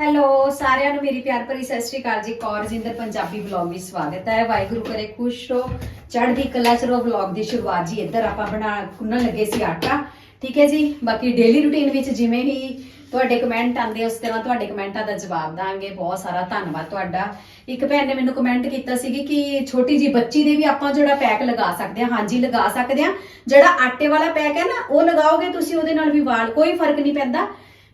Hello, ਸਾਰਿਆਂ ਨੂੰ ਮੇਰੀ ਪਿਆਰ ਭਰੀ ਸਤਿ ਸ਼੍ਰੀ ਅਕਾਲ ਜੀ। ਕੌਰ ਜਿੰਦਰ, ਪੰਜਾਬੀ ਵਲੌਗ ਵਿੱਚ ਸਵਾਗਤ ਹੈ। ਵਾਹਿਗੁਰੂ ਕਰੇ ਖੁਸ਼ ਰਹੋ। ਚੜ੍ਹਦੀ ਕਲਾ ਚ ਰਹੋ ਵਲੌਗ ਦੀ ਸ਼ੁਰੂਆਤ ਜੀ। ਇੱਧਰ ਆਪਾਂ ਬਣਾ ਕੁੰਨਣ ਲੱਗੇ ਸੀ ਆਟਾ। ਠੀਕ ਹੈ ਜੀ? ਬਾਕੀ ਡੇਲੀ ਰੁਟੀਨ ਵਿੱਚ ਜਿਵੇਂ ਹੀ ਤੁਹਾਡੇ ਕਮੈਂਟ ਆਉਂਦੇ ਉਸ ਤਰ੍ਹਾਂ ਤੁਹਾਡੇ ਕਮੈਂਟਾਂ ਦਾ ਜਵਾਬ ਦਾਂਗੇ। ਬਹੁਤ ਸਾਰਾ ਧੰਨਵਾਦ ਤੁਹਾਡਾ। ਇੱਕ ਭੈਣ ਨੇ ਮੈਨੂੰ ਕਮੈਂਟ ਕੀਤਾ ਸੀਗੀ ਕਿ ਛੋਟੀ ਜੀ ਬੱਚੀ ਦੇ ਵੀ ਆਪਾਂ ਜਿਹੜਾ ਪੈਕ ਲਗਾ ਸਕਦੇ ਹਾਂ। ਹਾਂਜੀ, ਲਗਾ ਸਕਦੇ ਹਾਂ। ਜਿਹੜਾ ਆਟੇ ਵਾਲਾ ਪੈਕ ਹੈ ਨਾ, ਉਹ ਲਗਾਓਗੇ ਤੁਸੀਂ, ਉਹਦੇ ਨਾਲ ਵੀ ਵਾਲ, ਕੋਈ ਫ਼ਰਕ ਨਹੀਂ ਪੈਂਦਾ।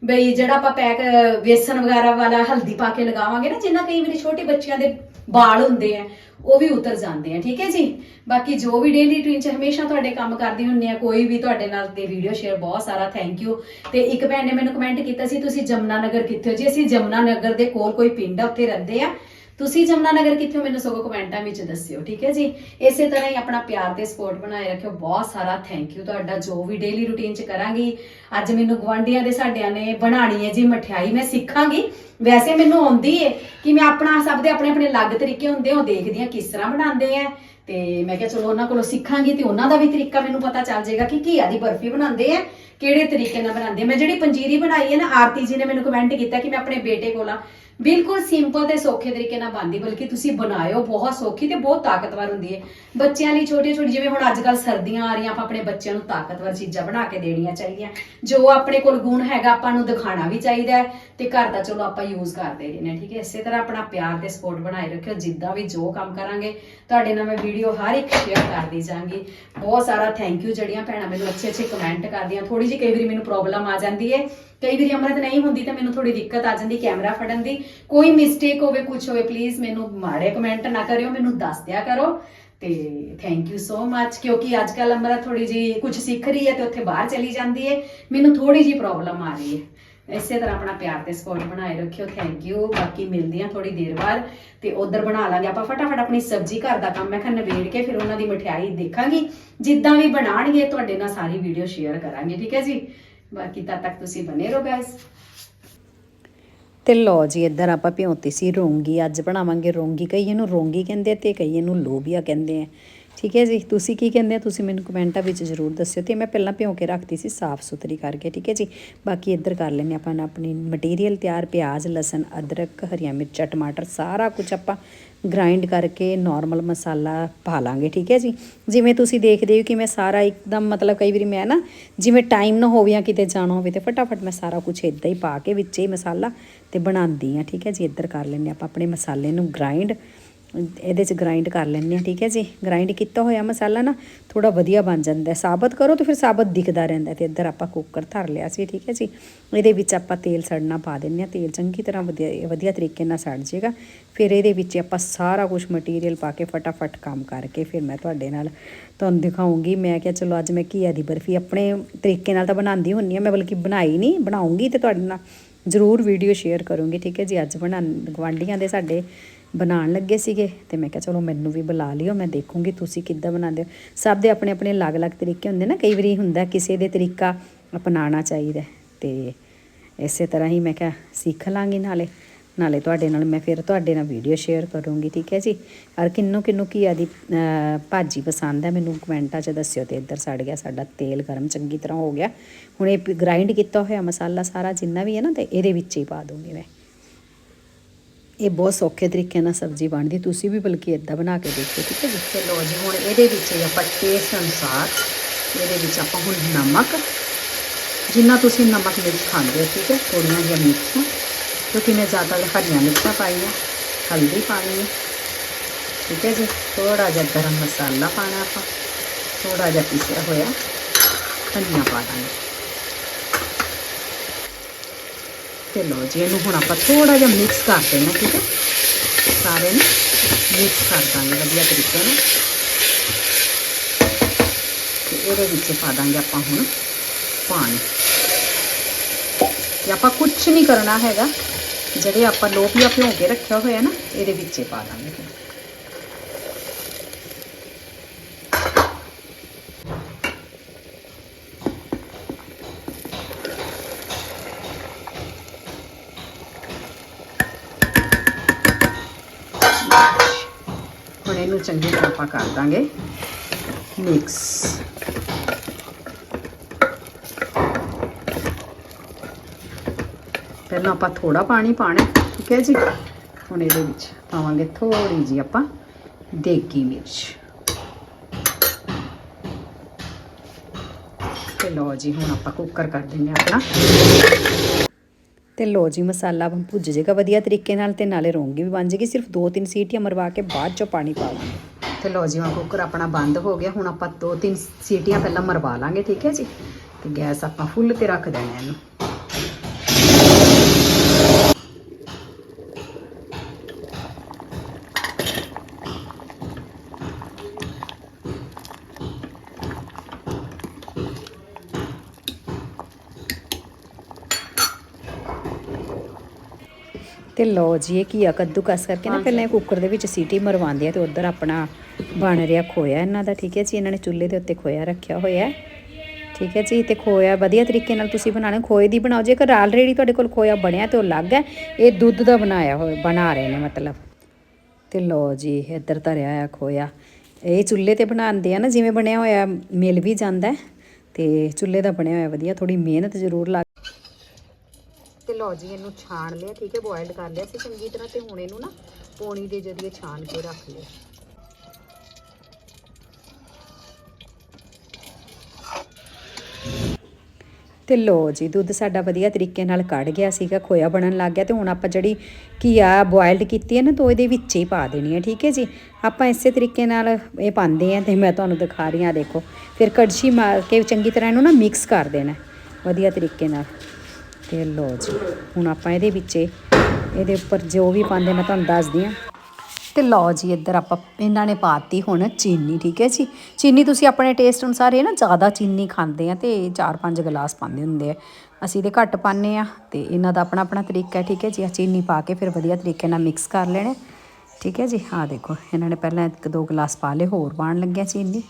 ਬਈ ਜਿਹੜਾ ਆਪਾਂ ਪੈਕ, ਵੇਸਣ ਵਗੈਰਾ ਵਾਲਾ ਹਲਦੀ ਪਾ ਕੇ ਲਗਾਵਾਂਗੇ ਨਾ, ਜਿੰਨਾ ਕਈ ਵਾਰੀ ਛੋਟੇ ਬੱਚਿਆਂ ਦੇ ਵਾਲ ਹੁੰਦੇ ਆ, ਉਹ ਵੀ ਉਤਰ ਜਾਂਦੇ ਆ, ਠੀਕ ਹੈ ਜੀ? ਬਾਕੀ ਜੋ ਵੀ ਡੇਲੀ ਰੂਟੀਨ ਚ ਹਮੇਸ਼ਾ ਤੁਹਾਡੇ ਕੰਮ ਕਰਦੇ ਹੁੰਨੀ ਆ, ਕੋਈ ਵੀ ਤੁਹਾਡੇ ਨਾਲ ਤੇ ਵੀਡੀਓ ਸ਼ੇਅਰ ਬਹੁਤ ਸਾਰਾ ਥੈਂਕ ਯੂ ਤੇ ਇੱਕ ਭੈਣ ਨੇ ਮੈਨੂੰ ਕਮੈਂਟ ਕੀਤਾ ਸੀ, ਤੁਸੀਂ ਜਮਨਾ ਨਗਰ ਕਿੱਥੇ ਹੋ ਜੀ? ਅਸੀਂ ਜਮਨਾ ਨਗਰ ਦੇ ਕੋਲ ਕੋਈ ਪਿੰਡ ਆ, ਉੱਥੇ ਰਹਿੰਦੇ ਆ। ਤੁਸੀਂ ਜਮਨਾ ਨਗਰ ਕਿੱਥੇ ਹੋ? ਮੈਨੂੰ ਸਗੋਂ ਕਮੈਂਟਾਂ ਵਿੱਚ ਦੱਸਿਓ, ਠੀਕ ਹੈ ਜੀ? ਇਸੇ ਤਰ੍ਹਾਂ ਹੀ ਆਪਣਾ ਪਿਆਰ ਤੇ ਸਪੋਰਟ ਬਣਾਏ ਰੱਖਿਓ। ਬਹੁਤ ਸਾਰਾ ਥੈਂਕ ਯੂ ਤੁਹਾਡਾ, ਜੋ ਵੀ ਡੇਲੀ ਰੂਟੀਨ ਚ ਕਰਾਂਗੀ। ਅੱਜ ਮੈਨੂੰ ਗਵਾਂਢੀਆਂ ਦੇ ਸਾਡਿਆਂ ਨੇ ਬਣਾਣੀ ਹੈ ਜੀ ਮਠਿਆਈ। ਮੈਂ ਸਿੱਖਾਂਗੀ। ਵੈਸੇ ਮੈਨੂੰ ਆਉਂਦੀ ਹੈ ਕਿ ਮੈਂ ਆਪਣਾ, ਸਭ ਦੇ ਆਪਣੇ ਆਪਣੇ ਅਲੱਗ ਤਰੀਕੇ ਹੁੰਦੇ ਉਹ ਦੇਖਦੀ ਆ ਕਿਸ ਤਰ੍ਹਾਂ ਬਣਾਉਂਦੇ ਆ। ਤੇ ਮੈਂ ਕਿਹਾ ਚਲੋ ਉਹਨਾਂ ਕੋਲੋਂ ਸਿੱਖਾਂਗੀ ਤੇ ਉਹਨਾਂ ਦਾ ਵੀ ਤਰੀਕਾ ਮੈਨੂੰ ਪਤਾ ਚੱਲ ਜਾਏਗਾ ਕਿ ਘੀਆ ਦੀ ਬਰਫੀ ਬਣਾਉਂਦੇ ਆ, ਕਿਹੜੇ ਤਰੀਕੇ ਨਾਲ ਬਣਾਉਂਦੇ ਮੈਂ ਜਿਹੜੀ ਪੰਜੀਰੀ ਬਣਾਈ ਹੈ ਨਾ, ਆਰਤੀ ਜੀ ਨੇ ਮੈਨੂੰ ਕਮੈਂਟ ਕੀਤਾ ਕਿ ਮੈਂ ਆਪਣੇ ਬੇਟੇ ਕੋਲੋਂ ਬਿਲਕੁਲ ਸਿੰਪਲ ਤੇ ਸੌਖੇ ਤਰੀਕੇ ਨਾਲ ਬਣਦੀ, ਬਲਕਿ ਤੁਸੀਂ ਬਣਾਇਓ, ਬਹੁਤ ਸੌਖੀ ਤੇ ਬਹੁਤ ਤਾਕਤਵਰ ਹੁੰਦੀ ਹੈ। ਬੱਚਿਆਂ ਲਈ ਛੋਟੇ ਛੋਟੇ, ਜਿਵੇਂ ਹੁਣ ਅੱਜ ਕੱਲ ਸਰਦੀਆਂ ਆ ਰਹੀਆਂ, ਆਪਾਂ ਆਪਣੇ ਬੱਚਿਆਂ ਨੂੰ ਤਾਕਤਵਰ ਚੀਜ਼ਾਂ ਬਣਾ ਕੇ ਦੇਣੀਆਂ ਚਾਹੀਦੀਆਂ। ਜੋ ਆਪਣੇ ਕੋਲ ਗੁਣ ਹੈਗਾ, ਆਪਾਂ ਨੂੰ ਦਿਖਾਣਾ ਵੀ ਚਾਹੀਦਾ ਹੈ, ਤੇ ਘਰ ਦਾ ਚਲੋ ਆਪਾਂ ਯੂਜ਼ ਕਰਦੇ ਰਹਿੰਦੇ ਹਾਂ, ਠੀਕ ਹੈ? ਇਸੇ ਤਰ੍ਹਾਂ ਆਪਣਾ ਪਿਆਰ ਤੇ ਸਪੋਰਟ ਬਣਾਏ ਰੱਖਿਓ, ਜਿੱਦਾਂ ਵੀ ਜੋ ਕੰਮ ਕਰਾਂਗੇ, ਤੁਹਾਡੇ ਨਾਲ ਮੈਂ ਵੀਡੀਓ ਹਰ ਇੱਕ ਸ਼ੇਅਰ ਕਰਦੀ ਜਾਵਾਂਗੀ। ਬਹੁਤ ਸਾਰਾ ਥੈਂਕ ਯੂ ਜਿਹੜੀਆਂ ਭੈਣਾਂ ਮੈਨੂੰ ਅੱਛੇ ਅੱਛੇ ਕਮੈਂਟ ਕਰਦੀਆਂ ਥੋੜੀ ਜਿਹੀ ਕਈ ਵਾਰੀ ਮੈਨੂੰ ਪ੍ਰੋਬਲਮ ਆ ਜਾਂਦੀ ਹੈ। ਕਈ ਵਾਰੀ ਅਮਰਤ ਨਹੀਂ ਹੁੰਦੀ, ਤਾਂ ਮੈਨੂੰ ਥੋੜੀ ਦਿੱਕਤ ਆ ਜਾਂਦੀ, ਕੈਮਰਾ ਫੜਨ ਦੀ। ਕੋਈ ਮਿਸਟੇਕ ਹੋਵੇ ਕੁਝ ਹੋਵੇ ਪਲੀਜ਼ ਮੈਨੂੰ ਮਾੜੇ ਕਮੈਂਟ ਨਾ ਕਰਿਓ, ਮੈਨੂੰ ਦੱਸ ਦਿਆ ਕਰੋ। ਤੇ ਥੈਂਕ ਯੂ ਸੋ ਮੱਚ ਕਿਉਂਕਿ ਅੱਜ ਕੱਲ ਅਮਰਤ ਥੋੜੀ ਜੀ ਕੁਝ ਸਿੱਖ ਰਹੀ ਹੈ ਤੇ ਉੱਥੇ ਬਾਹਰ ਚਲੀ ਜਾਂਦੀ ਹੈ। ਮੈਨੂੰ ਥੋੜੀ ਜੀ ਪ੍ਰੋਬਲਮ ਆ ਰਹੀ ਹੈ। ਇਸੇ ਤਰ੍ਹਾਂ ਆਪਣਾ ਪਿਆਰ ਤੇ ਸਪੋਰਟ ਬਣਾਏ ਰੱਖਿਓ ਥੈਂਕ ਯੂ ਬਾਕੀ ਮਿਲਦੀ ਆ ਥੋੜੀ ਦੇਰ ਬਾਅਦ ਤੇ ਉਧਰ ਬਣਾ ਲਾਂਗੇ। ਆਪਾਂ ਫਟਾਫਟ ਆਪਣੀ ਸਬਜ਼ੀ ਘਰ ਦਾ ਕੰਮ, ਮੈਂ ਕਿਹਾ ਨਵੇੜ ਕੇ ਫਿਰ ਉਹਨਾਂ ਦੀ ਮਠਿਆਈ ਦੇਖਾਂਗੀ। ਜਿੱਦਾਂ ਵੀ ਬਣਾਣਗੇ ਤੁਹਾਡੇ ਨਾਲ ਸਾਰੀ ਵੀਡੀਓ ਸ਼ੇਅਰ ਕਰਾਂਗੇ, ਠੀਕ ਹੈ ਜੀ? ਬਾਕੀ ਤਦ ਤੱਕ ਤੁਸੀਂ ਬਨੇ ਰਹੋ ਗਾਇਸ ਤੇ ਲੋ ਜੀ, ਇੱਧਰ ਆਪਾਂ ਭਿਉਂਤੀ ਸੀ ਰੋਂਗੀ, ਅੱਜ ਬਣਾਵਾਂਗੇ ਰੋਂਗੀ। ਕਈ ਇਹਨੂੰ ਰੋਂਗੀ ਕਹਿੰਦੇ ਆ ਤੇ ਕਈ ਇਹਨੂੰ ਲੋਬੀਆ ਕਹਿੰਦੇ ਆ। ਠੀਕ ਹੈ ਜੀ, ਤੁਸੀਂ ਕੀ ਕਹਿੰਦੇ ਆ ਤੁਸੀਂ ਮੈਨੂੰ ਕਮੈਂਟਾਂ ਵਿੱਚ ਜ਼ਰੂਰ ਦੱਸਿਓ ਤੇ ਮੈਂ ਪਹਿਲਾਂ ਭਿਉਂ ਕੇ ਰੱਖਤੀ ਸੀ ਸਾਫ਼ ਸੁਥਰੀ ਕਰਕੇ, ਠੀਕ ਹੈ ਜੀ। ਬਾਕੀ ਇੱਧਰ ਕਰ ਲੈਨੇ ਆਪਾਂ ਆਪਣੀ ਮਟੀਰੀਅਲ ਤਿਆਰ, ਪਿਆਜ਼, ਲਸਣ, ਅਦਰਕ, ਹਰੀਆਂ ਮਿਰਚਾਂ, ਟਮਾਟਰ, ਸਾਰਾ ਕੁਝ ਆਪਾਂ ਗ੍ਰਾਈਂਡ ਕਰਕੇ ਨਾਰਮਲ ਮਸਾਲਾ ਪਾ ਲਾਂਗੇ, ਠੀਕ ਹੈ ਜੀ। ਜਿਵੇਂ ਤੁਸੀਂ ਦੇਖਦੇ ਹੋ ਕਿ ਮੈਂ ਸਾਰਾ ਇੱਕਦਮ ਮਤਲਬ ਕਈ ਵਾਰੀ ਮੈਂ ਨਾ ਜਿਵੇਂ ਟਾਈਮ ਨਾ ਹੋਵੇ ਜਾਂ ਕਿਤੇ ਜਾਣਾ ਹੋਵੇ ਤੇ ਫਟਾਫਟ ਮੈਂ ਸਾਰਾ ਕੁਝ ਇਦਾਂ ਹੀ ਪਾ ਕੇ ਵਿੱਚ ਹੀ ਮਸਾਲਾ ਤੇ ਬਣਾਉਂਦੀ ਆ ਠੀਕ ਹੈ ਜੀ। ਇੱਧਰ ਕਰ ਲੈਂਦੇ ਆਪਾਂ ਆਪਣੇ ਮਸਾਲੇ ਨੂੰ ਗ੍ਰਾਈਂਡ ਇਹਦੇ ਚ ਗ੍ਰਾਈਂਡ ਕਰ ਲੈਂਦੇ ਆ ਠੀਕ ਹੈ ਜੀ? ਗ੍ਰਾਈਂਡ ਕੀਤਾ ਹੋਇਆ ਮਸਾਲਾ ਨਾ ਥੋੜਾ ਵਧੀਆ ਬਣ ਜਾਂਦਾ ਸਾਬਤ ਕਰੋ ਤੇ ਫਿਰ ਸਾਬਤ ਦਿਖਦਾ ਰਹਿੰਦਾ ਤੇ ਇੱਧਰ ਆਪਾਂ ਕੁੱਕਰ ਧਰ ਲਿਆ ਸੀ, ਠੀਕ ਹੈ ਜੀ? ਇਹਦੇ ਵਿੱਚ ਆਪਾਂ ਤੇਲ ਸੜਨਾ ਪਾ ਦਿੰਦੇ ਆ ਤੇਲ ਚੰਗੀ ਤਰ੍ਹਾਂ ਵਧੀਆ ਵਧੀਆ ਤਰੀਕੇ ਨਾਲ ਸੜ ਜਾਏਗਾ। ਫਿਰ ਇਹਦੇ ਵਿੱਚ ਆਪਾਂ ਸਾਰਾ ਕੁਝ ਮਟੀਰੀਅਲ ਪਾ ਕੇ ਫਟਾਫਟ ਕੰਮ ਕਰਕੇ ਫਿਰ ਮੈਂ ਤੁਹਾਡੇ ਨਾਲ ਤੁਹਾਨੂੰ ਦਿਖਾਉਂਗੀ। ਮੈਂ ਕਿਹਾ ਚਲੋ ਅੱਜ ਮੈਂ ਘੀਆ ਦੀ ਬਰਫੀ ਆਪਣੇ ਤਰੀਕੇ ਨਾਲ ਤਾਂ ਬਣਾਉਂਦੀ ਹੁੰਨੀ ਆ ਮੈਂ ਬਲਕਿ ਬਣਾਈ ਨਹੀਂ, ਬਣਾਉਂਗੀ ਤੇ ਤੁਹਾਡੇ ਨਾਲ ਜ਼ਰੂਰ ਵੀਡੀਓ ਸ਼ੇਅਰ ਕਰੂੰਗੀ, ਠੀਕ ਹੈ ਜੀ? ਅੱਜ ਬਣਾ ਗਵਾਂਢੀਆਂ ਦੇ ਸਾਡੇ ਬਣਾਉਣ ਲੱਗੇ ਸੀਗੇ ਤੇ ਮੈਂ ਕਿਹਾ ਚਲੋ ਮੈਨੂੰ ਵੀ ਬੁਲਾ ਲਿਓ, ਮੈਂ ਦੇਖੂੰਗੀ ਤੁਸੀਂ ਕਿੱਦਾਂ ਬਣਾਉਂਦੇ ਹੋ। ਸਭ ਦੇ ਆਪਣੇ ਆਪਣੇ ਅਲੱਗ-ਅਲੱਗ ਤਰੀਕੇ ਹੁੰਦੇ ਨਾ, ਕਈ ਵਾਰੀ ਹੁੰਦਾ ਕਿਸੇ ਦੇ ਤਰੀਕਾ ਅਪਣਾਉਣਾ ਚਾਹੀਦਾ ਹੈ ਤੇ ਇਸੇ ਤਰ੍ਹਾਂ ਹੀ ਮੈਂ ਕਿਹਾ ਸਿੱਖ ਲਾਂਗੀ ਨਾਲੇ ਨਾਲੇ ਤੁਹਾਡੇ ਨਾਲ ਮੈਂ ਫਿਰ ਤੁਹਾਡੇ ਨਾਲ ਵੀਡੀਓ ਸ਼ੇਅਰ ਕਰੂੰਗੀ, ਠੀਕ ਹੈ ਜੀ? ਔਰ ਕਿੰਨੂੰ ਕਿੰਨੂੰ ਕੀ ਆਦੀ ਭਾਜੀ ਪਸੰਦ ਹੈ ਮੈਨੂੰ ਕਮੈਂਟਾਂ 'ਚ ਦੱਸਿਓ ਤੇ ਇੱਧਰ ਸੜ ਗਿਆ ਸਾਡਾ ਤੇਲ ਗਰਮ ਚੰਗੀ ਤਰ੍ਹਾਂ ਹੋ ਗਿਆ। ਹੁਣ ਇਹ ਗ੍ਰਾਈਂਡ ਕੀਤਾ ਹੋਇਆ ਮਸਾਲਾ ਸਾਰਾ ਜਿੰਨਾ ਵੀ ਹੈ ਨਾ ਤੇ ਇਹਦੇ ਵਿੱਚ ਹੀ ਪਾ ਦੂੰਗੀ ਮੈਂ। ਇਹ ਬਹੁਤ ਸੌਖੇ ਤਰੀਕੇ ਨਾਲ ਸਬਜ਼ੀ ਬਣਦੀ, ਤੁਸੀਂ ਵੀ ਬਲਕਿ ਇਦਾਂ ਬਣਾ ਕੇ ਦੇਖੋ, ਠੀਕ ਹੈ ਜੀ? ਤੇ ਲੋ ਜੀ, ਹੁਣ ਇਹਦੇ ਵਿੱਚ ਆਪਾਂ ਟੇਸਟ ਅਨੁਸਾਰ, ਇਹਦੇ ਵਿੱਚ ਆਪਾਂ ਹੁਣ ਨਮਕ, ਜਿੰਨਾ ਤੁਸੀਂ ਨਮਕ ਮਿਰਚ ਖਾਂਦੇ ਹੋ, ਠੀਕ ਹੈ ਥੋੜੀਆਂ ਜਿਹੀਆਂ ਮਿਰਚਾਂ, ਕਿਉਂਕਿ ਮੈਂ ਜ਼ਿਆਦਾ ਹਰੀਆਂ ਮਿਰਚਾਂ ਪਾਈਆਂ, ਹਲਦੀ ਪਾਣੀ ਹੈ ਠੀਕ ਹੈ ਜੀ ਥੋੜਾ ਜਿਹਾ ਗਰਮ ਮਸਾਲਾ ਪਾਣਾ ਆਪਾਂ ਥੋੜਾ ਜਿਹਾ ਪਿਸਿਆ ਹੋਇਆ ਧਨੀਆ ਪਾ ਦਾਂਗੇ। ਤੇ ਲੋ ਜੀ, ਇਹਨੂੰ ਹੁਣ ਆਪਾਂ ਥੋੜਾ ਜਿਹਾ ਮਿਕਸ ਕਰ ਦੇਣਾ, ਠੀਕ ਹੈ? ਸਾਰੇ ਨੂੰ ਮਿਕਸ ਕਰ ਦਾਂਗੇ ਵਧੀਆ ਤਰੀਕੇ ਨਾਲ। ਤੇ ਇਹਦੇ ਵਿੱਚ ਪਾ ਦਾਂਗੇ ਆਪਾਂ ਹੁਣ ਪਾਣੀ। ਤੇ ਆਪਾਂ ਕੁਝ ਨਹੀਂ ਕਰਨਾ ਹੈਗਾ। ਜਿਹੜੇ ਆਪਾਂ ਲੋਪੀਆ ਭਿਓ ਕੇ ਰੱਖਿਆ ਹੋਇਆ ਨਾ, ਇਹਦੇ ਵਿੱਚ ਹੀ ਪਾ ਦਾਂਗੇ। ਫਿਰ। ਹੁਣ ਇਹਨੂੰ ਚੰਗੀ ਤਰ੍ਹਾਂ ਆਪਾਂ ਕਰ ਦਾਂਗੇ ਮਿਕਸ ਪਹਿਲਾਂ ਆਪਾਂ ਥੋੜਾ ਪਾਣੀ ਪਾਣਾ ਠੀਕ ਹੈ ਜੀ ਹੁਣ ਇਹਦੇ ਵਿੱਚ ਪਾਵਾਂਗੇ ਥੋੜੀ ਜੀ ਆਪਾਂ ਦੇਗੀ ਮਿਰਚ ਤੇ ਲਓ ਜੀ ਹੁਣ ਆਪਾਂ ਕੁੱਕਰ ਕਰ ਦਿੰਦੇ ਹਾਂ ਆਪਣਾ ਤੇ ਲਓ ਜੀ, ਮਸਾਲਾ ਭੁੱਜ ਜਾਏਗਾ ਵਧੀਆ ਤਰੀਕੇ ਨਾਲ ਤੇ ਨਾਲੇ ਰੋਂਗੀ ਵੀ ਬਣ ਜਾਏਗੀ। ਸਿਰਫ 2-3 ਸੀਟੀਆਂ ਮਰਵਾ ਕੇ ਬਾਅਦ ਚੋਂ ਪਾਣੀ ਪਾਵਾਂਗੇ ਤੇ ਲਓ ਜੀ, ਹੁਣ ਕੁੱਕਰ ਆਪਣਾ ਬੰਦ ਹੋ ਗਿਆ। ਹੁਣ ਆਪਾਂ 2-3 ਸੀਟੀਆਂ ਪਹਿਲਾਂ ਮਰਵਾ ਲਾਂਗੇ, ਠੀਕ ਹੈ ਜੀ? ਤੇ ਗੈਸ ਆਪਾਂ ਫੁੱਲ ਤੇ ਰੱਖ ਦੇਣਾ ਇਹਨੂੰ। ਤੇ ਲਓ ਜੀ ਇਹ ਕੀ ਆ ਕੱਦੂਕਸ ਕਰਕੇ ਨਾ ਪਹਿਲਾਂ ਇਹ ਕੁੱਕਰ ਦੇ ਵਿੱਚ ਸੀਟੀ ਮਰਵਾਉਂਦੇ ਆ ਤੇ ਉਧਰ ਆਪਣਾ ਬਣ ਰਿਹਾ ਖੋਇਆ ਇਹਨਾਂ ਦਾ ਠੀਕ ਹੈ ਜੀ? ਇਹਨਾਂ ਨੇ ਚੁੱਲ੍ਹੇ ਦੇ ਉੱਤੇ ਖੋਇਆ ਰੱਖਿਆ ਹੋਇਆ। ਠੀਕ ਹੈ ਜੀ ਤੇ ਖੋਇਆ ਵਧੀਆ ਤਰੀਕੇ ਨਾਲ ਤੁਸੀਂ ਬਣਾਣਾ ਖੋਏ ਦੀ ਬਣਾਓ। ਜੇਕਰ ਆਲਰੇਡੀ ਤੁਹਾਡੇ ਕੋਲ ਖੋਇਆ ਬਣਿਆ ਤੇ ਉਹ ਅਲੱਗ ਹੈ ਇਹ ਦੁੱਧ ਦਾ ਬਣਾਇਆ ਹੋਇਆ ਬਣਾ ਰਹੇ ਨੇ ਮਤਲਬ। ਤੇ ਲਓ ਜੀ ਇੱਧਰ ਧਰਿਆ ਹੋਇਆ ਖੋਇਆ। ਇਹ ਚੁੱਲ੍ਹੇ ਤੇ ਬਣਾਉਂਦੇ ਆ ਨਾ ਜਿਵੇਂ ਬਣਿਆ ਹੋਇਆ ਮਿਲ ਵੀ ਜਾਂਦਾ ਤੇ ਚੁੱਲ੍ਹੇ ਦਾ ਬਣਿਆ ਹੋਇਆ ਵਧੀਆ ਥੋੜੀ ਮਿਹਨਤ ਜ਼ਰੂਰ ਲੱਗ ਤੇ ਲਓ ਜੀ, ਇਹਨੂੰ ਛਾਣ ਲਿਆ, ਠੀਕ ਹੈ ਬੋਇਲਡ ਕਰ ਲਿਆ ਸੀ ਚੰਗੀ ਤਰ੍ਹਾਂ ਤੇ ਹੁਣ ਇਹਨੂੰ ਨਾ ਪੋਣੀ ਦੇ ਜਰੀਏ ਛਾਣ ਕੇ ਰੱਖ ਲਿਆ। ਤੇ ਲੋ ਜੀ, ਦੁੱਧ ਸਾਡਾ ਵਧੀਆ ਤਰੀਕੇ ਨਾਲ ਕੱਢ ਗਿਆ ਸੀਗਾ, ਖੋਇਆ ਬਣਨ ਲੱਗ ਗਿਆ ਤੇ ਹੁਣ ਆਪਾਂ ਜਿਹੜੀ ਘੀਆ ਬੋਇਲਡ ਕੀਤੀ ਹੈ ਨਾ, ਤੋਂ ਇਹਦੇ ਵਿੱਚ ਹੀ ਪਾ ਦੇਣੀ ਹੈ, ਠੀਕ ਹੈ ਜੀ। ਆਪਾਂ ਇਸੇ ਤਰੀਕੇ ਨਾਲ ਇਹ ਪਾਉਂਦੇ ਆ ਤੇ ਮੈਂ ਤੁਹਾਨੂੰ ਦਿਖਾ ਰਹੀ ਹਾਂ, ਦੇਖੋ। ਫਿਰ ਕੜਛੀ ਮਾਰ ਕੇ ਚੰਗੀ ਤਰ੍ਹਾਂ ਇਹਨੂੰ ਨਾ ਮਿਕਸ ਕਰ ਦੇਣਾ ਵਧੀਆ ਤਰੀਕੇ ਨਾਲ। ਤੇ ਲੋ ਜੀ। ਹੁਣ ਆਪਾਂ ਇਹਦੇ ਵਿੱਚ, ਇਹਦੇ ਉੱਪਰ ਜੋ ਵੀ ਪਾਉਂਦੇ ਮੈਂ ਤੁਹਾਨੂੰ ਦੱਸਦੀ ਹਾਂ। ਤੇ ਲਓ ਜੀ, ਇੱਧਰ ਆਪਾਂ ਇਹਨਾਂ ਨੇ ਪਾਤੀ ਹੁਣ ਚੀਨੀ, ਠੀਕ ਹੈ ਜੀ? ਚੀਨੀ ਤੁਸੀਂ ਆਪਣੇ ਟੇਸਟ ਅਨੁਸਾਰ ਇਹ ਨਾ ਜ਼ਿਆਦਾ ਚੀਨੀ ਖਾਂਦੇ ਆ ਤੇ 4-5 ਗਲਾਸ ਪਾਉਂਦੇ ਹੁੰਦੇ ਆ। ਅਸੀਂ ਤੇ ਘੱਟ ਪਾਉਂਦੇ ਆ ਤੇ ਇਹਨਾਂ ਦਾ ਆਪਣਾ ਆਪਣਾ ਤਰੀਕਾ ਹੈ, ਠੀਕ ਹੈ ਜੀ? ਆਹ ਚੀਨੀ ਪਾ ਕੇ ਫਿਰ ਵਧੀਆ ਤਰੀਕੇ ਨਾਲ ਮਿਕਸ ਕਰ ਲੈਣੇ ਠੀਕ ਹੈ ਜੀ? ਆਹ ਦੇਖੋ, ਇਹਨਾਂ ਨੇ ਪਹਿਲਾਂ ਇੱਕ ਦੋ ਗਲਾਸ ਪਾ ਲਏ, ਹੋਰ ਪਾਉਣ ਲੱਗਿਆ ਚੀਨੀ।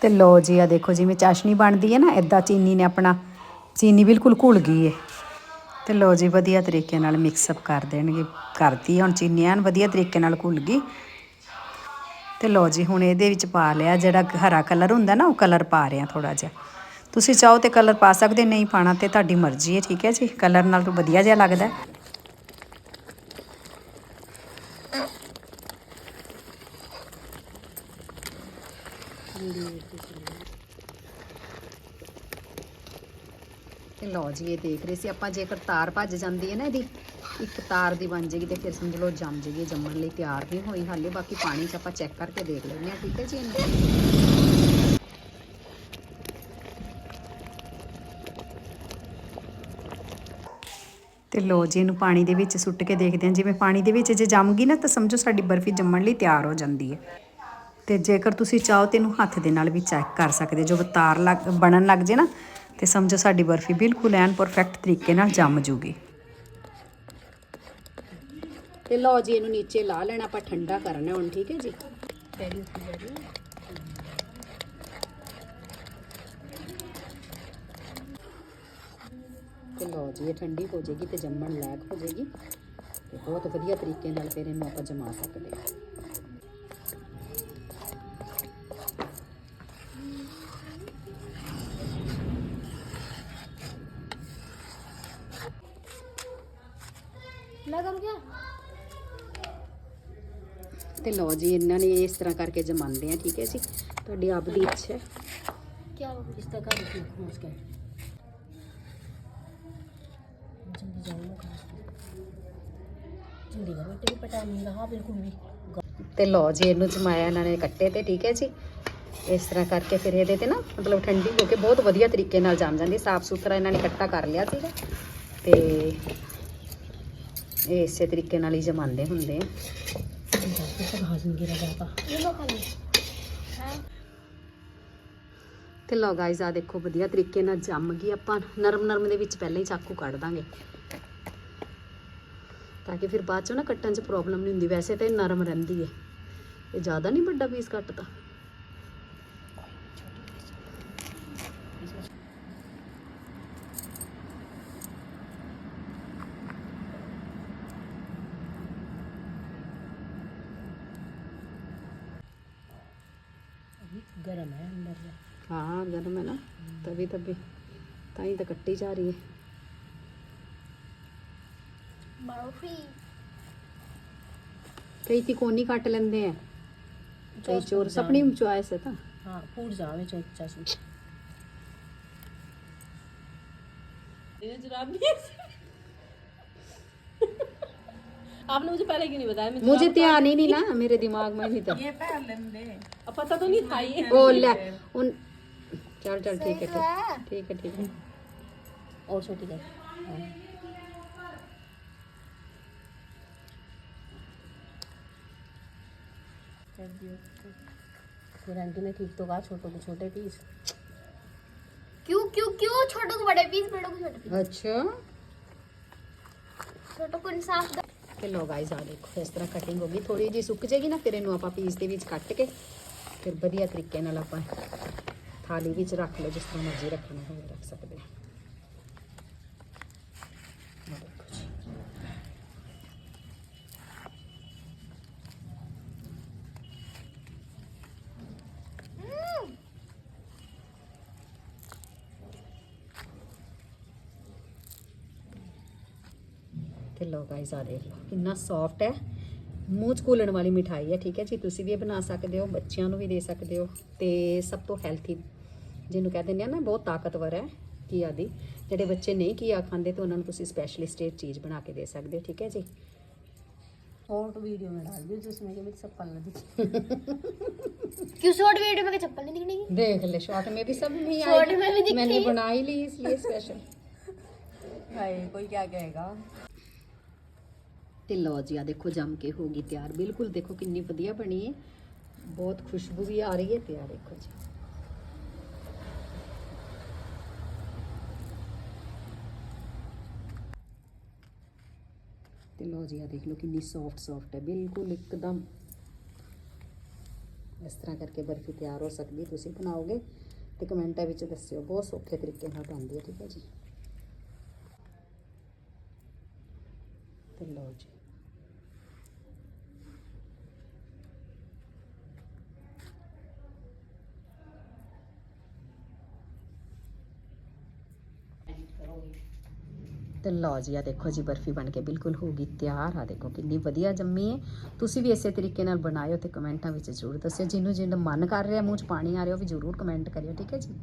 ਤੇ ਲੋ ਜੀ ਆ ਦੇਖੋ ਜਿਵੇਂ ਚਾਸ਼ਨੀ ਬਣਦੀ ਹੈ ਨਾ ਇਦਾਂ ਚੀਨੀ ਨੇ ਆਪਣਾ, ਚੀਨੀ ਬਿਲਕੁਲ ਘੁਲ ਗਈ ਹੈ। ਤੇ ਲੋ ਜੀ, ਵਧੀਆ ਤਰੀਕੇ ਨਾਲ ਮਿਕਸ ਅਪ ਕਰ ਦੇਣਗੇ, ਕਰਤੀ ਹੁਣ ਚੀਨੀ, ਐਨ ਵਧੀਆ ਤਰੀਕੇ ਨਾਲ ਘੁਲ ਗਈ। ਤੇ ਲੋ ਜੀ, ਹੁਣ ਇਹਦੇ ਵਿੱਚ ਪਾ ਲਿਆ, ਜਿਹੜਾ ਹਰਾ ਕਲਰ ਹੁੰਦਾ ਨਾ, ਉਹ ਕਲਰ ਪਾ ਰਿਆ ਥੋੜਾ ਜਿਹਾ। ਤੁਸੀਂ ਚਾਹੋ ਤੇ ਕਲਰ ਪਾ ਸਕਦੇ ਨਹੀਂ ਪਾਣਾ ਤੇ ਤੁਹਾਡੀ ਮਰਜ਼ੀ ਹੈ, ਠੀਕ ਹੈ ਜੀ? ਕਲਰ ਨਾਲ ਤਾਂ ਵਧੀਆ ਜਿਹਾ ਲੱਗਦਾ ਤੇ ਲਓ ਜੀ, ਇਹ ਦੇਖ ਰਹੇ ਸੀ ਆਪਾਂ, ਜੇਕਰ ਤਾਰ ਭੱਜ ਜਾਂਦੀ ਹੈ ਨਾ ਇਹਦੀ, ਇੱਕ ਤਾਰ ਦੀ ਬਣ ਜੇਗੀ ਤੇ ਫਿਰ ਸਮਝ ਲਓ ਜੰਮ ਜੇਗੀ ਜੰਮਣ ਲਈ ਤਿਆਰ ਨਹੀਂ ਹੋਈ ਹਾਲੇ, ਬਾਕੀ ਪਾਣੀ 'ਚ ਆਪਾਂ ਚੈੱਕ ਕਰਕੇ ਦੇਖ ਲੈਂਦੇ ਹਾਂ, ਠੀਕ ਹੈ ਜੀ ਇਹਨੂੰ। ਤੇ ਲੋ ਜੀ, ਇਹਨੂੰ ਪਾਣੀ ਦੇ ਵਿੱਚ ਸੁੱਟ ਕੇ ਦੇਖਦੇ ਹਾਂ, ਜਿਵੇਂ ਪਾਣੀ ਦੇ ਵਿੱਚ ਜੇ ਜੰਮ ਗਈ ਨਾ, ਤਾਂ ਸਮਝੋ ਸਾਡੀ ਬਰਫੀ ਜੰਮਣ ਲਈ ਤਿਆਰ ਹੋ ਜਾਂਦੀ ਹੈ। ਤੇ ਜੇਕਰ ਤੁਸੀਂ ਚਾਹੋ ਤੇ ਇਹਨੂੰ ਹੱਥ ਦੇ ਨਾਲ ਵੀ ਚੈੱਕ ਕਰ ਸਕਦੇ ਜੋ ਤਾਰ ਲੱਗ, ਬਣਨ ਲੱਗ ਜੇ ਨਾ, ਤੇ ਸਮਝੋ ਸਾਡੀ ਬਰਫੀ ਬਿਲਕੁਲ ਐਨ ਪਰਫੈਕਟ ਤਰੀਕੇ ਨਾਲ ਜੰਮ ਜੂਗੀ। ਤੇ ਲਓ ਜੀ, ਇਹਨੂੰ ਨੀਚੇ ਲਾ ਲੈਣਾ, ਆਪਾਂ ਠੰਡਾ ਕਰਨਾ ਹੁਣ, ਠੀਕ ਹੈ ਜੀ? ਤੇ ਲਓ ਜੀ, ਇਹ ਠੰਡੀ ਹੋ ਜਾਏਗੀ ਤੇ ਜੰਮਣ ਲਾਇਕ ਹੋ ਜਾਏਗੀ। ਤੇ ਬਹੁਤ ਵਧੀਆ ਤਰੀਕੇ ਨਾਲ ਫਿਰ ਇਹਨੂੰ ਆਪਾਂ ਜਮਾ ਸਕਦੇ ਹਾਂ। ਤੇ ਲਓ ਜੀ ਇਹਨਾਂ ਨੇ ਇਸ ਤਰ੍ਹਾਂ ਕਰਕੇ ਜਮਾਉਂਦੇ ਆ ਠੀਕ ਹੈ ਜੀ ਤੁਹਾਡੀ ਆਪ ਦੀ ਇੱਛਾ ਹੈ क्या इस तरह का देखो खोज के जल्दी जाओ जल्दी करो तेरे पता नहीं रहा बिल्कुल भी ਤੇ ਲਓ ਜੀ ਇਹਨੂੰ ਜਮਾਇਆ ਇਹਨਾਂ ਨੇ ਕੱਟੇ ਤੇ ਠੀਕ ਹੈ ਜੀ ਇਸ ਤਰ੍ਹਾਂ ਕਰਕੇ ਫਿਰ ਇਹਦੇ ਤੇ ਨਾ ਮਤਲਬ ਠੰਡੀ ਹੋ ਕੇ ਬਹੁਤ ਵਧੀਆ ਤਰੀਕੇ ਨਾਲ ਜੰਮ ਜਾਂਦੀ ਸਾਫ ਸੁਥਰਾ ਇਹਨਾਂ ਨੇ ਕੱਟਾ ਕਰ ਲਿਆ ਸੀਗਾ ਤੇ ਇਹ ਇਸੇ ਤਰੀਕੇ ਨਾਲ ਹੀ ਜਮਾਉਂਦੇ ਹੁੰਦੇ ਆ तो घास नहीं गिरा जाता ये लो खाली ਤੇ ਲਓ ਗਾਇਜ਼ ਆ ਦੇਖੋ ਵਧੀਆ ਤਰੀਕੇ ਨਾਲ ਜੰਮ ਗਈ ਆਪਾਂ ਨਰਮ ਨਰਮ ਦੇ ਵਿੱਚ ਪਹਿਲਾਂ ਹੀ ਚਾਕੂ ਕੱਢ ਦਾਂਗੇ ਤਾਂ ਕਿ ਫਿਰ ਬਾਅਦ ਚੋਂ ਨਾ ਕੱਟਣ 'ਚ ਪ੍ਰੋਬਲਮ ਨਹੀਂ ਹੁੰਦੀ ਵੈਸੇ ਤਾਂ ਇਹ ਨਰਮ ਰਹਿੰਦੀ ਹੈ ਇਹ ਜ਼ਿਆਦਾ ਨਹੀਂ ਵੱਡਾ ਪੀਸ ਕੱਟਤਾ अभी गर्म है अंदर से हाँ गर्म है ना तभी तभी ताई तो कट्टी जा रही है ਕਈ ਤਿਕੋਨੀ ਕੱਟ ਲੈਂਦੇ ਆ ਕਈ ਚੋਰ ਸਪਣੀ ਚੁਆਇਸ ਹੈ ਤਾਂ हाँ फूट जावे चोचा से आपने मुझे पहले क्यों नहीं बताया? मुझे ध्यान ही नहीं ना मेरे दिमाग में नहीं था। अब पता तो नहीं था ये। ओ ले उन चल चल ठीक है ठीक है ठीक है। और छोटी कर। हाँ। फिर आंटी ने ठीक तो कहा छोटों को छोटे पीस क्यों क्यों क्यों? छोटों को बड़े पीस बड़ों को छोटे पीस अच्छा। छोटों को इंसाफ दो। ਤੇ ਲੋ ਗਾਇਸ ਆ ਦੇਖੋ, ਇਸ ਤਰ੍ਹਾਂ ਕਟਿੰਗ ਹੋ ਗਈ। ਥੋੜੀ ਜੀ ਸੁੱਕ ਜਾਏਗੀ ਨਾ, ਫਿਰ ਇਹਨੂੰ ਆਪਾਂ ਪੀਸ ਦੇ ਵਿੱਚ ਕੱਟ ਕੇ ਫਿਰ ਵਧੀਆ ਤਰੀਕੇ ਨਾਲ ਆਪਾਂ ਥਾਲੀ ਵਿੱਚ ਰੱਖ ਲਓ, ਜਿਸ ਤਰ੍ਹਾਂ ਮਰਜ਼ੀ ਰੱਖਣਾ ਹੋਵੇ, ਰੱਖ ਸਕਦੇ ਹਾਂ। ਤੇ ਲੋ ਗਾਇਸ ਆ ਦੇਖ ਲਓ ਕਿੰਨਾ ਸੌਫਟ ਹੈ ਮੂੰਹ 'ਚ ਘੁਲਣ ਵਾਲੀ ਮਿਠਾਈ ਹੈ ਠੀਕ ਹੈ ਜੀ ਤੁਸੀਂ ਵੀ ਇਹ ਬਣਾ ਸਕਦੇ ਹੋ ਬੱਚਿਆਂ ਨੂੰ ਵੀ ਦੇ ਸਕਦੇ ਹੋ ਤੇ ਸਭ ਤੋਂ ਹੈਲਥੀ ਜਿਹਨੂੰ ਕਹਿੰਦੇ ਨੇ ਨਾ ਬਹੁਤ ਤਾਕਤਵਰ ਹੈ ਕੀਆ ਦੀ ਜਿਹੜੇ ਬੱਚੇ ਨਹੀਂ ਕੀਆ ਖਾਂਦੇ ਤਾਂ ਉਹਨਾਂ ਨੂੰ ਤੁਸੀਂ ਸਪੈਸ਼ਲਿਸਟ ਇਹ ਚੀਜ਼ ਬਣਾ ਕੇ ਦੇ ਸਕਦੇ ਹੋ ਠੀਕ ਹੈ ਜੀ और तो वीडियो में डाल दियो जिसमें कि मेरी चप्पल न दिखे क्यों शॉर्ट वीडियो में क्या चप्पल नहीं दिखने की देख ले शॉर्ट में भी सब नहीं Short में भी दिखती मैंने है। बना ही ली इसलिए स्पेशल हाय कोई क्या कहेगा ਤੇ ਲਓ ਜੀ ਆ ਦੇਖੋ ਜੰਮ ਕੇ ਹੋ ਗਈ ਤਿਆਰ। ਬਿਲਕੁਲ ਦੇਖੋ ਕਿੰਨੀ ਵਧੀਆ ਬਣੀ ਹੈ ਬਹੁਤ ਖੁਸ਼ਬੂ ਵੀ ਆ ਰਹੀ ਹੈ ਤੇ ਆ ਦੇਖੋ ਜੀ। ਤੇ ਲਓ ਜੀ ਆ ਦੇਖ ਲਓ ਕਿੰਨੀ ਸੌਫਟ ਸੌਫਟ ਹੈ ਬਿਲਕੁਲ ਇੱਕਦਮ ਇਸ ਤਰ੍ਹਾਂ ਕਰਕੇ ਬਰਫੀ ਤਿਆਰ ਹੋ ਸਕਦੀ ਤੁਸੀਂ ਬਣਾਓਗੇ ਤੇ ਕਮੈਂਟਾਂ ਵਿੱਚ ਦੱਸਿਓ। ਬਹੁਤ ਸੌਖੇ ਤਰੀਕੇ ਨਾਲ ਬਣਦੀ ਹੈ ਠੀਕ ਹੈ ਜੀ। ਤੇ ਲਓ ਜੀ। ਤੇ ਲਓ ਜੀ ਆ ਦੇਖੋ ਜੀ, ਬਰਫੀ ਬਣ ਕੇ ਬਿਲਕੁਲ ਹੋ ਗਈ ਤਿਆਰ। ਆ ਦੇਖੋ ਕਿੰਨੀ ਵਧੀਆ ਜੰਮੀ ਹੈ। ਤੁਸੀਂ ਵੀ ਇਸੇ ਤਰੀਕੇ ਨਾਲ ਬਣਾਇਓ ਤੇ ਕਮੈਂਟਾਂ ਵਿੱਚ ਜ਼ਰੂਰ ਦੱਸਿਓ। ਜਿਹਨੂੰ ਜਿਹਨੂੰ ਮਨ ਕਰ ਰਿਹਾ, ਮੂੰਹ 'ਚ ਪਾਣੀ ਆ ਰਿਹਾ, ਉਹ ਵੀ ਜ਼ਰੂਰ ਕਮੈਂਟ ਕਰਿਓ, ਠੀਕ ਹੈ ਜੀ?